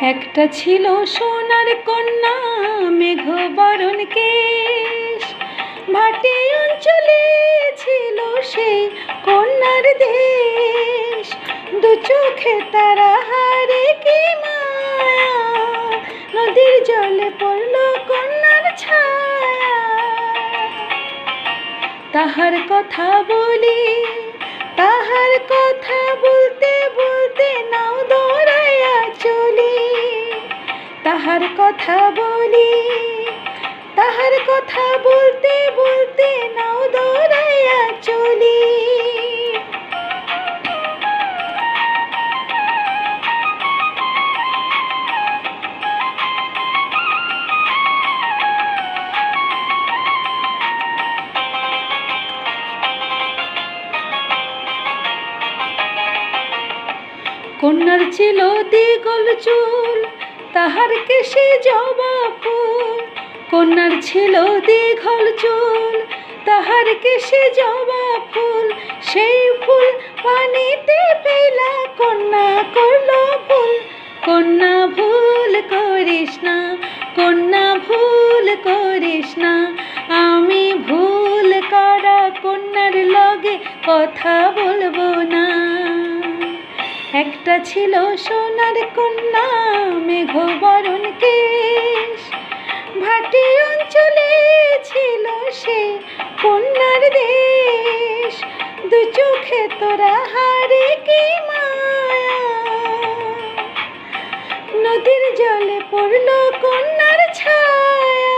একটা ছিল সোনার কন্যা মেঘ বরণ কেশ। ভাটি অঞ্চলে ছিল সেই কন্যার দেশ। দু চোখে তারা হারে কি মায়া। নদীর জলে পড়ল কন্যার ছায়া। তাহার কথা বলি, তাহার কথা বলতে বলতে তাহার কথা বলি তাহার কথা বলতে বলতে নাও দৌড়াইয়া চলি। কন্যার ছিল দ্বিগল চুল তাহার কেশে জবা ফুল কন্যার ছিল দীঘল চুল, তাহার কেশে জবা ফুল, সেই ফুল পানিতে পেলা কন্যা করল ভুল কন্যা ভুল করিস না, কন্যা ভুল করিস না, আমি ভুল করা কন্যার লগে কথা বলব না। একটা ছিল সোনার কন্যা বরণ কেশ। ভাটি অঞ্চলে ছিল সে কন্যার দেশ। দু চোখে তোরা হারে কি মায়া? নদীর জলে পড়ল কন্যার ছায়া।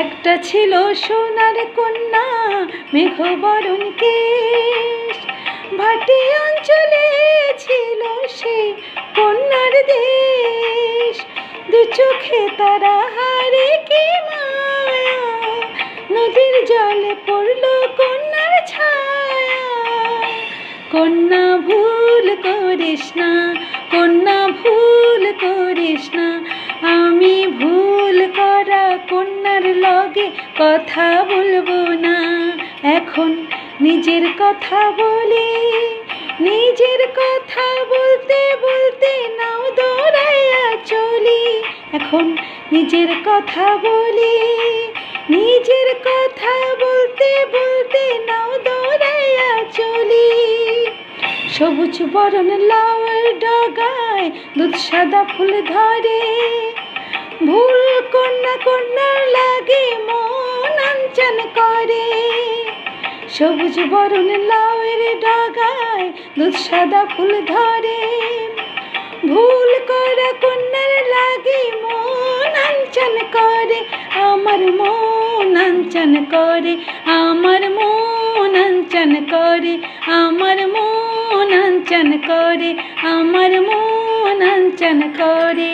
একটা ছিল সোনার কন্যা মেঘ বরণ কেশ। ভাটি অঞ্চলে ছিল সে কন্যার দেশ। দু চোখে তারা হারে কি মায়া। নদীর জলে পড়ল কন্যার ছায়া। কন্যা ভুল করিস না, কন্যা ভুল করিস লগে কথা বলব না। এখন নিজের কথা বলি। নিজের কথা বলতে বলতে নাও দৌড়াইয়া চলি। এখন নিজের কথা বলি। নিজের কথা বলতে বলতে নাও দৌড়াইয়া চলি। সবুজ বরণ লাউয়ের ডগায় দুধ সাদা ফুল ধরে। কন্যার লাগে মন আঞ্চন করে। সবুজ বরণ লাউয়ের ডগায় দুধ সাদা ফুল ধরে। ভুল করা কন্যার লাগে মন আঞ্চন করে, আমার মন আঞ্চন করে, আমার মন আঞ্চন করে, আমার মন আঞ্চন করে, আমার মন আঞ্চন করে।